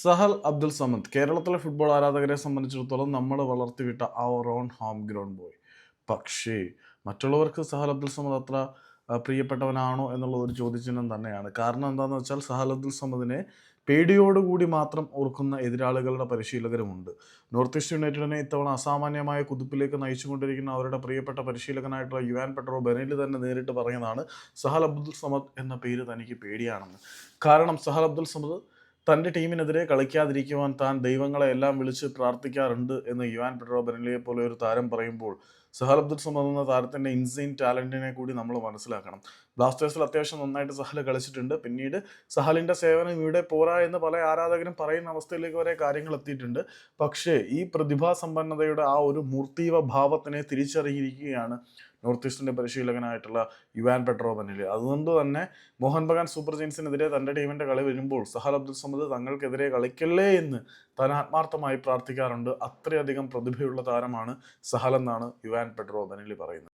സഹൽ അബ്ദുൽ സമദ് കേരളത്തിലെ ഫുട്ബോൾ ആരാധകരെ സംബന്ധിച്ചിടത്തോളം നമ്മൾ വളർത്തിവിട്ട അവർ ഓൺ ഹോം ഗ്രൗണ്ട് ബോയ് പക്ഷേ മറ്റുള്ളവർക്ക് സഹൽ അബ്ദുൽ സമദ് അത്ര പ്രിയപ്പെട്ടവനാണോ എന്നുള്ള ഒരു ചോദ്യചിഹ്നം തന്നെയാണ്. കാരണം എന്താണെന്ന് വെച്ചാൽ സഹൽ അബ്ദുൽ സമദിനെ പേടിയോടുകൂടി മാത്രം ഓർക്കുന്ന എതിരാളികളുടെ പരിശീലകരുമുണ്ട്. നോർത്ത് ഈസ്റ്റ് യുണൈറ്റഡിനെ ഇത്തവണ അസാമാന്യമായ കുതിപ്പിലേക്ക് നയിച്ചുകൊണ്ടിരിക്കുന്ന അവരുടെ പ്രിയപ്പെട്ട പരിശീലകനായിട്ടുള്ള യുവാൻ പെട്രോ ബെനേലി തന്നെ നേരിട്ട് പറയുന്നതാണ് സഹൽ അബ്ദുൽ സമദ് എന്ന പേര് തനിക്ക് പേടിയാണെന്ന്. കാരണം സഹൽ അബ്ദുൽ സമദ് തന്റെ ടീമിനെതിരെ കളിക്കാതിരിക്കുവാൻ താൻ ദൈവങ്ങളെ എല്ലാം വിളിച്ച് പ്രാർത്ഥിക്കാറുണ്ട് എന്ന് യുവാൻ പെട്രോ ബെനലിയെ പോലെ ഒരു താരം പറയുമ്പോൾ സഹൽ അബ്ദുൽ സമദ് എന്ന താരത്തിന്റെ ഇൻസൈൻ ടാലന്റിനെ കൂടി നമ്മൾ മനസ്സിലാക്കണം. ബ്ലാസ്റ്റേഴ്സിൽ അത്യാവശ്യം നന്നായിട്ട് സഹൽ കളിച്ചിട്ടുണ്ട്. പിന്നീട് സഹലിന്റെ സേവനം ഇവിടെ പോരാ എന്ന് പല ആരാധകരും പറയുന്ന അവസ്ഥയിലേക്ക് വരെ കാര്യങ്ങൾ എത്തിയിട്ടുണ്ട്. പക്ഷേ ഈ പ്രതിഭാസമ്പന്നതയുടെ ആ ഒരു മൂർത്തീവ ഭാവത്തിനെ തിരിച്ചറിയിരിക്കുകയാണ് നോർത്ത് ഈസ്റ്റിന്റെ പരിശീലകനായിട്ടുള്ള യുവാൻ പെട്രോബനിൽ അതുകൊണ്ട് തന്നെ മോഹൻ ബഗാൻ സൂപ്പർ ജെയിൻസിനെതിരെ തന്റെ ടീമിന്റെ കളി വരുമ്പോൾ സഹൽ അബ്ദുൽ സമദ് തങ്ങൾക്കെതിരെ കളിക്കല്ലേ എന്ന് താൻ ആത്മാർത്ഥമായി പ്രാർത്ഥിക്കാറുണ്ട്. അത്രയധികം പ്രതിഭയുള്ള താരമാണ് സഹൽ എന്നാണ് യുവാൻ പെട്രോബനിൽ പറയുന്നത്.